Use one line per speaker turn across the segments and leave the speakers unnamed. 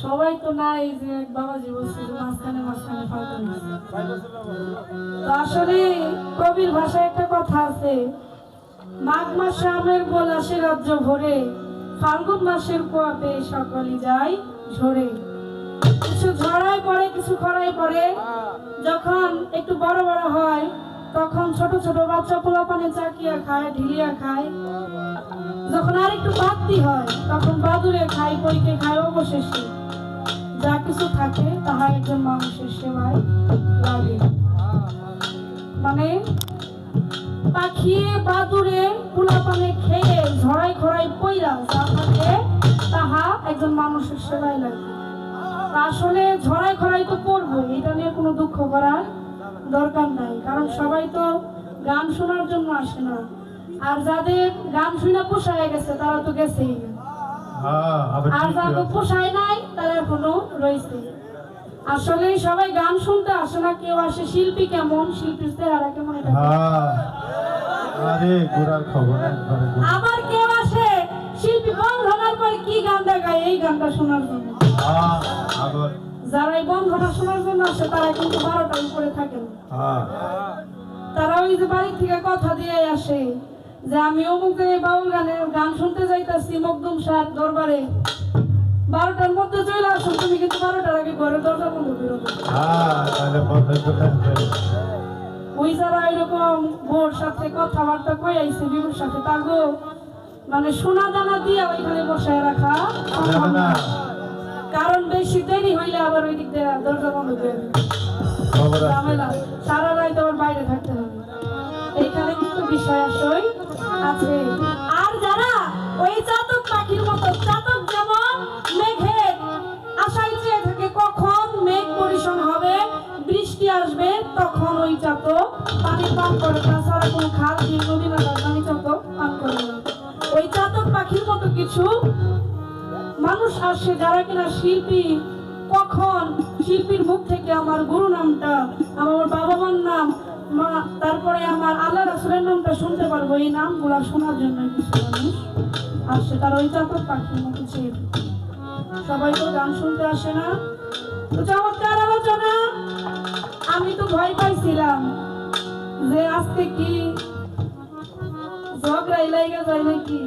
সবাই তো নাই যে বাবাজি বলছে যে মাঝখানে মাঝখানে ফাঁকা তো আসলে কবির ভাষায় একটা কথা আছে, মাঘ মাসে আমের গোল আসে রাজ্য ভরে, ফাল্গুন মাসের কুয়াতে সকলে যায় ঝরে। কিছু ঝড়ায় পড়ে, কিছু খরায় পড়ে, যখন একটু বড় বড় হয় তখন ছোট ছোট বাচ্চা পোলা পানে চাকিয়া খায়, ঢিলিয়া খায়। যখন আর একটু বাড়তি হয়, তখন বাদুরে খায়, পরীকে খায়, অবশেষে যা কিছু থাকে তাহা একজন মানুষের সেবায় লাগে। মানে পাখিয়ে বাদুরে পোলাপানে খেয়ে, ঝড়াই খড়াই পইরা যা থাকে তাহা একজন মানুষের সেবায় লাগে। আসলে ঝড়াই খড়াই তো পড়ব এটা নিয়ে কোনো দুঃখ করার দরকার নাই কারণ সবাই তো গান শোনার জন্য আসে না। আর যাদের গান শুনে পোষায় গেছে তারা তো গেছেই।
হ্যাঁ,
আর যাদের পোষায় নাই তারা এখনও রয়েছে। আসলে সবাই গান শুনতে আসে না কেউ আসে শিল্পী কেমন শিল্পীর চেহারা কেমন।
হ্যাঁ।
আবার কেউ আসে শিল্পী বন্ধ হওয়ার পরে কি গান দেখায় এই গানটা শোনার জন্য।
হ্যাঁ,
যারা এই বন্ধটা শোনার জন্য আসে তারা কিন্তু বারোটার উপরে থাকে।
হ্যাঁ,
তারা ওই যে বাড়ি থেকে কথা দিয়ে আসে যে আমি অমুক জায়গায় বাউল গানের গান শুনতে যাইতাছি মকদুম সার দরবারে। বারোটার মধ্যে চলে আসো তুমি কিন্তু বারোটার আগে ঘরে দরজা বন্ধ করে
হ্যাঁ।
ওই যারা এরকম বোর সাথে কথাবার্তা কই আইছে বিবুর সাথে তাগো মানে সোনা দানা দিয়ে ওইখানে বসায় রাখা। কারণ বেশি দেরি হইলে আবার ওই দিক দিয়ে দরজা বন্ধ করে ঝামেলা। সারা রাত আবার বাইরে থাকতে হবে। এইখানে কিন্তু বিষয় আসই আছে। আর যারা ওই চাতক পাখির মতো চাতক যেমন মেঘে আশায় চেয়ে থাকে কখন মেঘ পরিশন হবে বৃষ্টি আসবে তখন ওই চাতক পানি পান করে। তাছাড়া কোনো খাল দিয়ে নদী নালার পানি চাতক পান করে না। ওই চাতক পাখির মতো কিছু মানুষ আসে যারা কিনা শিল্পী। কখন শিল্পীর মুখ থেকে আমার গুরু নামটা, আমার বাবা মার নাম, মা, তারপরে আমার আল্লাহ রাসুলের নামটা শুনতে পারব। এই নামগুলা শোনার জন্য কিছু মানুষ আসে তারা ওই চাতক পাখির মতো সবাই তো গান শুনতে আসে না। তো চমৎকার আলোচনা। আমি তো ভয় পাইছিলাম যে আজকে কি ঝগড়াই লাইগা যায় নাকি?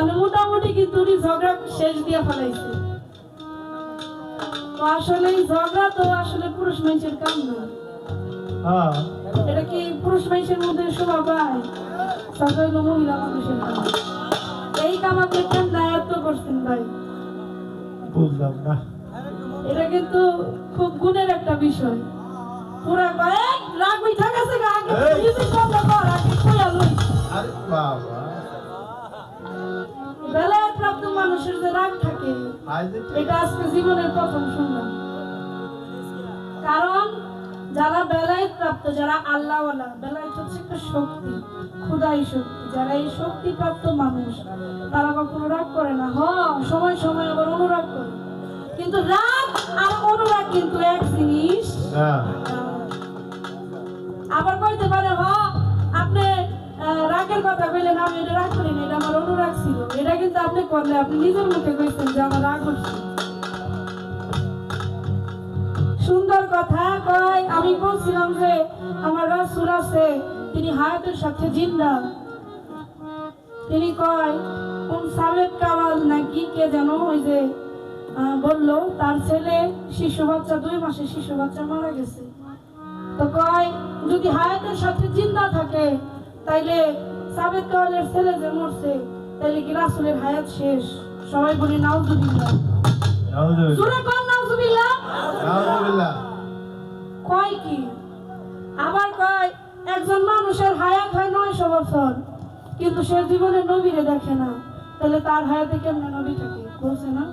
মানে মোটামুটি কিন্তু উনি ঝগড়া শেষ দিয়ে ফেলাইছে। তো আসলে এই ঝগড়া তো আসলে পুরুষ মানুষের কাম না।
হ্যাঁ,
এটা কি পুরুষ মানুষের মধ্যে শোভা পায়? হলো মহিলা মানুষের কাম। এই কাম আপনি কেন দায়িত্ব করছেন ভাই?
বুঝলাম না।
এটা কিন্তু খুব গুণের একটা বিষয়। পুরা কয়েক রাগ গেছে গা, আগে মিউজিক বন্ধ কর আগে কইয়া লই।
আরে বাবা।
মানুষের যে রাগ থাকে এটা আজকে জীবনের প্রথম শুনলাম কারণ যারা বেলায়েত প্রাপ্ত যারা আল্লাহওয়ালা বেলায়েত হচ্ছে একটা শক্তি খুদাই শক্তি। যারা এই শক্তি প্রাপ্ত মানুষ তারা কখনো রাগ করে না। হ সময় সময় আবার অনুরাগ করে। কিন্তু রাগ আর অনুরাগ কিন্তু এক জিনিস। আবার কইতে পারে হ আপনি আহ, রাগের কথা কইলেন আমি এটা রাগ করি না, এটা আমার অনুরাগ ছিল। এটা কিন্তু আপনি করলে, আপনি নিজের মুখে কইছেন যে আমার রাগ হচ্ছে। সুন্দর কথা কয়, আমি বলছিলাম যে আমার রাসুল আছে, তিনি হায়াতের সাথে জিন্দা। তিনি কয়, কোন সাবেক কাওয়াল নাকি কে যেন ওই যে বলল, তার ছেলে শিশু বাচ্চা, দুই মাসে শিশু বাচ্চা মারা গেছে। তো কয়, যদি হায়াতের সাথে জিন্দা থাকে, তাইলে সাবেক কাওয়ালের ছেলে যে মরছে তাইলে কি রাসুলের হায়াত শেষ? সবাই বলি নাউজুবিল্লাহ।
নাউজুবিল্লাহ।
সুরে কোন নাউজুবিল্লাহ?
নাউজুবিল্লাহ।
কয় কি? আবার কয় একজন মানুষের হায়াত হয় নয়শো বছর কিন্তু সে জীবনে নবীরে দেখে না। তাহলে তার হায়াতে কেমনে নবী থাকে? বলছে না।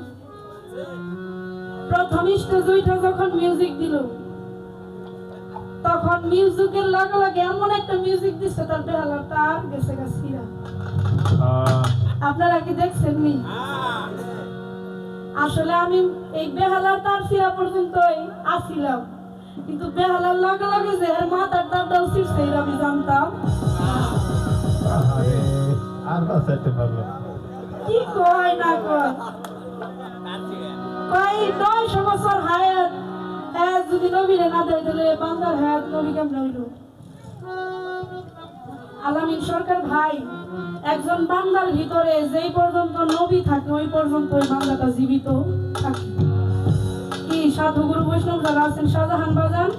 প্রথম স্টেজটা যখন মিউজিক দিল তখন মিউজিকের লাগে লাগে এমন একটা মিউজিক দিচ্ছে তার বেহালার তার গেছে গেছে ছিঁড়া।
হ্যাঁ,
আপনারা কি দেখছেন নি? আসলে আমি এই বেহালার তার ছিঁড়া পর্যন্তই আসিলাম। কিন্তু বেহালার লগে লগে যে এর মাথার ছিঁড়ছে এটা আমি জানতাম।
আরে, বাঁচাইতে
কি কয় না কয়? কয় নয়শো বছর হায়াত। হ্যাঁ যদি নবীরে না দেয় তাহলে বান্দার নবী কেমন হইল? সরকার ভাই, একজন বান্দার ভিতরে যেই পর্যন্ত নবী থাকে, ওই পর্যন্ত ওই বান্দাটা জীবিত থাকে। কি বৈষ্ণব যারা আছেন, শাহজাহান বাজান?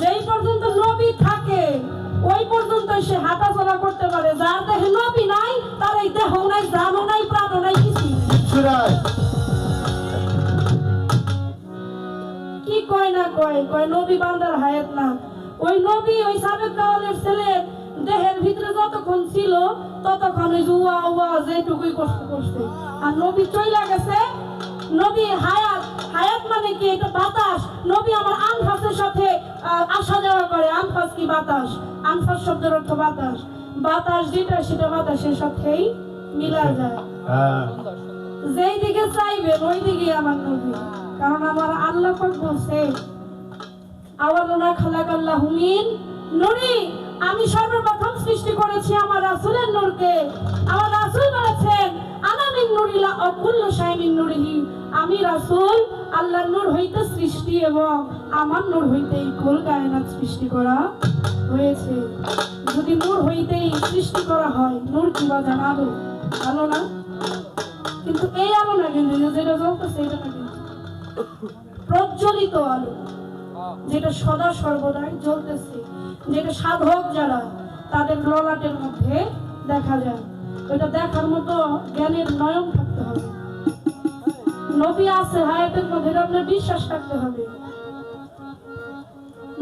যেই পর্যন্ত নবী থাকে, ওই পর্যন্ত সে হাঁটা চলা করতে পারে। যার দেহে নবী নাই, তার এই দেহ নাই জানো নাই কয় না কয় কয় নবী বান্দার হায়াত না। ওই নবী ওই সাবেক কাওয়ালের ছেলে দেহের ভিতরে যতক্ষণ ছিল ততক্ষণ ওই যে উয়া উয়া যেটুকুই কষ্ট করছে। আর নবী চইলা গেছে। নবী হায়াত হায়াত মানে কি? এটা বাতাস। নবী আমার আনফাসের সাথে আসা যাওয়া করে। আনফাস কি বাতাস? আনফাস শব্দের অর্থ বাতাস। বাতাস যেটা সেটা বাতাসের সাথেই মিলা যায়।
হ্যাঁ,
যেই দিকে চাইবেন ওই দিকে আমার নবী। কারণ আমার আল্লাহ বলছে আওয়ালনা খালাক আল্লাহ মিন নুরি আমি সর্বপ্রথম সৃষ্টি করেছি আমার রাসূলের নূরকে। আমার রাসূল বলেছেন, আনা মিন নুরিলা অকুল্ল শাই মিন নুরিহি। আমি রাসূল, আল্লাহর নূর হইতে সৃষ্টি এবং আমার নূর হইতেই কুল কায়নাত সৃষ্টি করা হয়েছে। যদি নূর হইতেই সৃষ্টি করা হয়, নূর কিবা জানাব ভালো না? কিন্তু এই আলো না কিন্তু যেটা জ্বলতেছে, এটা না কিন্তু। প্রজ্বলিত আলো। যেটা সদা সর্বদাই জ্বলতেছে যেটা সাধক যারা, তাদের ললাটের মধ্যে দেখা যায়। ওইটা দেখার মতো জ্ঞানের নয়ন থাকতে হবে। নবী আছে, হায়াতের মধ্যে আপনার বিশ্বাস থাকতে হবে।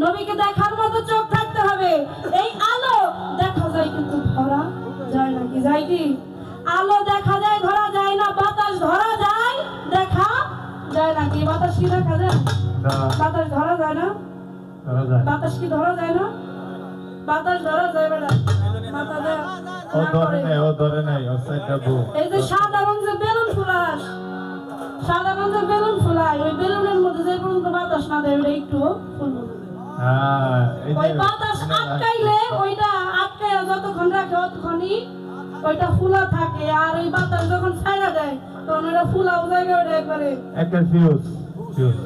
নবীকে দেখার মতো চোখ থাকতে হবে। এই আলো দেখা যায় কিন্তু ধরা যায় না, কি যায় কি? আলো দেখা যায়, ধরা যায় না, বাতাস ধরা যায়, দেখা যায় না, কি? বাতাস কি দেখা যায়? বাতাস ধরা যায় না? বাতাস কি ধরা যায় না? বাতাস ধরা যায় বেটা মাথা দেয়া
ও ধরে নাই ও ধরে নাই ও সাইডটা বউ
এই যে সাদা বেলুন ফুলাস। সাদা রঙ যে বেলুন ফুলায়। ওই বেলুনের মধ্যে যে পর্যন্ত বাতাস না দেয় ওটা একটু ফুলবে।
হ্যাঁ
ওই বাতাস আটকাইলে ওইটা আটকাইয়া যতক্ষণ রাখে ততক্ষণই ওইটা ফুলা থাকে। আর ওই বাতাস যখন ছাইরা দেয় তখন ওইটা ফুলাও জায়গায় ওটা একবারে।
একটা ফিউজ ফিউজ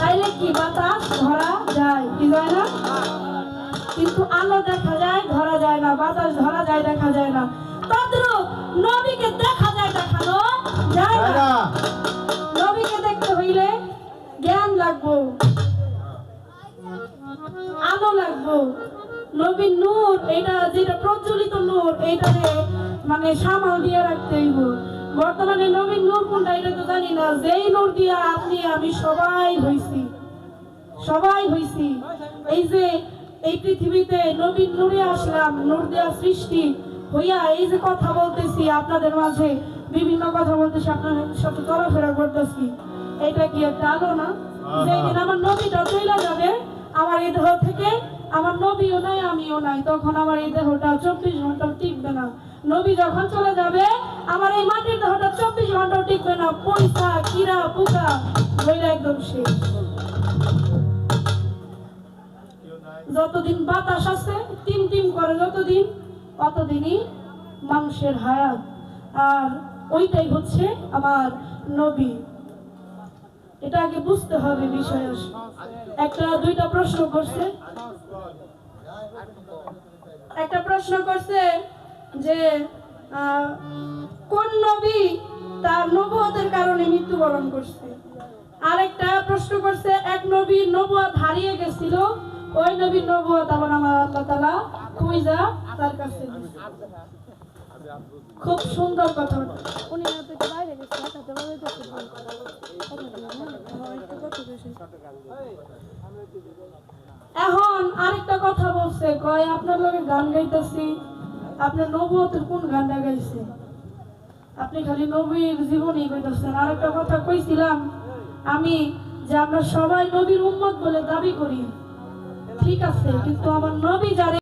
তাইলে কি বাতাস ধরা যায় কি যায় না? কিন্তু আলো দেখা যায় ধরা যায় না বাতাস ধরা যায় দেখা যায় না। তদ্রুপ নবীকে দেখা যায় দেখানো যায় না। নবীকে দেখতে হইলে জ্ঞান লাগবো আলো লাগবো। নবীর নূর এটা যেটা প্রজ্বলিত নূর এইটারে মানে সামাল দিয়ে রাখতে হইব। বর্তমানে নবীর নূর কোনটা এটা তো জানি না যেই নূর দিয়া আপনি আমি সবাই হইছি। সবাই হইছি। এই যে এই পৃথিবীতে নবীন নূরে আসলাম নূর দেওয়া সৃষ্টি হইয়া এই যে কথা বলতেছি আপনাদের মাঝে বিভিন্ন কথা বলতেছি আপনাদের সাথে চলাফেরা করতেছি এটা কি একটা আলো না? যেদিন আমার নবীটা চলে যাবে আমার এই দেহ থেকে আমার নবীও নাই আমিও নাই তখন আমার এই দেহটা চব্বিশ ঘণ্টা টিকবে না। নবী যখন চলে যাবে, আমার এই মাটির দেহটা চব্বিশ ঘণ্টা টিকবে না। পয়সা, কিরা, পোকা হইলে একদম শেষ। যতদিন বাতাস আছে, টিম টিম করে যতদিন, ততদিনই মানুষের হায়াত। আর ওইটাই হচ্ছে আমার নবী। এটা আগে বুঝতে হবে বিষয় একটা, দুইটা প্রশ্ন করছে। একটা প্রশ্ন করছে যে কোন নবী তার নবুয়তের কারণে মৃত্যুবরণ করছে? আরেকটা প্রশ্ন করছে, এক নবীর নবুয়ত হারিয়ে গেছিল, ওই নবীর নবুয়ত আবার আমার আল্লাহ তাআলা খুঁজা তার কাছে খুব সুন্দর কথা।
উনি
এখন আরেকটা কথা বলছে, কয়, আপনার লগে গান গাইতেছি। আপনার নবুয়তের কোন গানটা গাইছে আপনি খালি নবীর জীবনই আর একটা কথা কইছিলাম, আমি যে আমরা সবাই নবীর উম্মত বলে দাবি করি, ঠিক আছে, কিন্তু আমার নবী যারে